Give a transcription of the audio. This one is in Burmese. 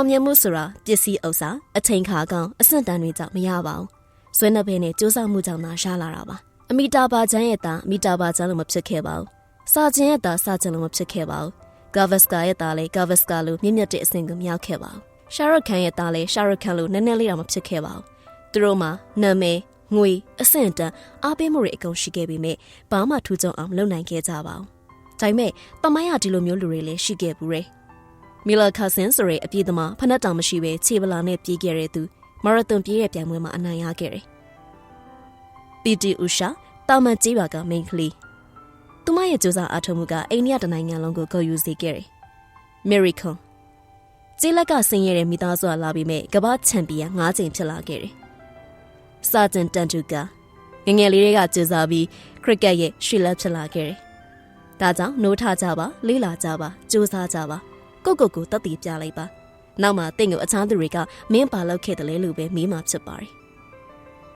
အောင်မြင်မှုဆိုတာပစ္စည်းဥစ္စာအချိန်ခါကောင်းအဆင့်တန်းတွေကြောင့်မရပါဘူးဆွေးနွေးဖဲနဲ့စူးစမ်းမှုကြောင့်သာရလာတာပါအမီတာပါချမ်းရဲ့သားအမီတာပါချမ်းလို့မဖြစ်ခဲ့ပါဘူးစာချင်းရဲ့သားစာချင်းလို့မဖြစ်ခဲ့ပါဘူးဂါဗစကာရဲ့သားလည်းဂါဗစကာလို့မြင့်မြတ်တဲ့အဆင့်ကိုမရောက်ခဲ့ပါဘူးရှာရုခန်ရဲ့သားလည်းရှာရုခန်လို့နည်းနည်းလေးတော့မဖြစ်ခဲ့ပါဘူးသူတို့မှာနာမည်ငွေအဆင့်တန်းအားပေးမှုတွေအကုန်ရှိခဲ့ပေမဲ့ဘာမှထူးခြားအောင်မလုပ်နိုင်ခဲ့ကြပါဘူးဒါပေမဲ့တမိုင်းရဒီလိုမျိုးလူတွေလည်းရှိခဲ့ဘူးတယ် မီလာကာဆင်ဆိုတဲ့အပြေးသမားဖနက်တောင်မရှိပဲခြေပလာနဲ့ပြေးခဲ့တဲ့သူမာရသွန်ပြေးတဲ့ပြိုင်ပွဲမှာအနိုင်ရခဲ့တယ်ပီတီဥရှာတာမန်ကြီးပါကမိန်ကလေးသူမရဲ့ကြိုးစားအားထုတ်မှုကအိန္ဒိယတနိုင်ငံလုံးကိုဂုဏ်ယူစေခဲ့တယ်မီရီကွန်ကျေးလက်ကဆင်းရဲတဲ့မိသားစုကလာပြီးမဲ့ကမ္ဘာချန်ပီယံ၅ချိန်ဖြစ်လာခဲ့တယ်စာဂျန်တန်တူကာငယ်ငယ်လေးတွေကကြိုးစားပြီးခရစ်ကက်ရဲ့ရွှေလက်ဖြစ်လာခဲ့တယ်ဒါကြောင့်နိုးထကြပါလေးလာကြပါကြိုးစားကြပါ ကိုကိုကိုတက်တည်ပြလိုက်ပါနောက်မှတင့်ကိုအခြားသူတွေကမင်းပါလောက်ခဲ့တယ်လေလို့ပဲမေးမှဖြစ်ပါတယ်